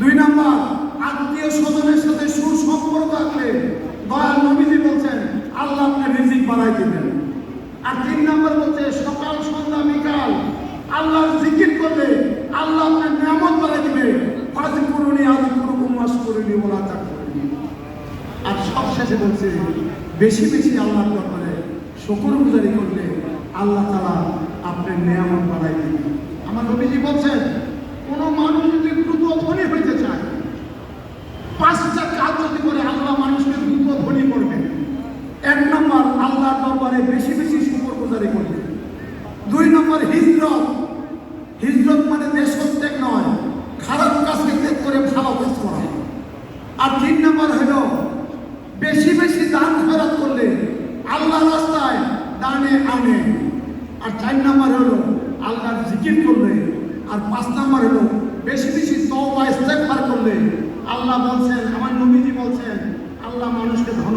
দুই নাম্বার, আত্মীয় স্বজনের সাথে সুসম্পর্ক রাখলে দয়াল নবীজি বলছেন, আল্লাহ আপনার রিজিক বাড়াই দিবেন। আর তিন নাম্বার বলছে, সকাল, সন্ধ্যা, বিকাল, আল্লাহর জিকির করলে আল্লাহ আপনার নিয়ামত বাড়াই দিবে। ফাজি করুনি আদি করুকুম মাস করুনি ওলা তা করুনি আর সব শেষে বলছে, বেশি বেশি আল্লাহর ব্যাপারে শুকর গুজারি করলে আল্লাহ তালা আপনার নিয়ামত বাড়াই দিবে আমার নবীজি বলছেন কোনো মানুষ যদি দ্রুত ধনী হইতে চায় পাঁচটা কাজ যদি করে আল্লাহ মানুষকে দ্রুত ধনী করবে এক নম্বর আল্লাহর দরবারে বেশি বেশি শুকর গুজারি করবে দুই নম্বর হিজরত। হিজরত মানে দেশত্যাগ নয়। খারাপ কাজকে ত্যাগ করে ভালো কাজ করা। আর তিন নম্বর হলো, বেশি বেশি দান খরচ করলে আল্লাহ রাস্তায় দানে আনে। আর চার নম্বর হলো, আল্লাহর জিকির করলে। আর পাঁচ নম্বর হলো, বেশি বেশি তওবা, ইস্তেগফার করলে। আল্লাহ বলছেন, আমার নবীজি বলছেন, আল্লাহ মানুষকে ধন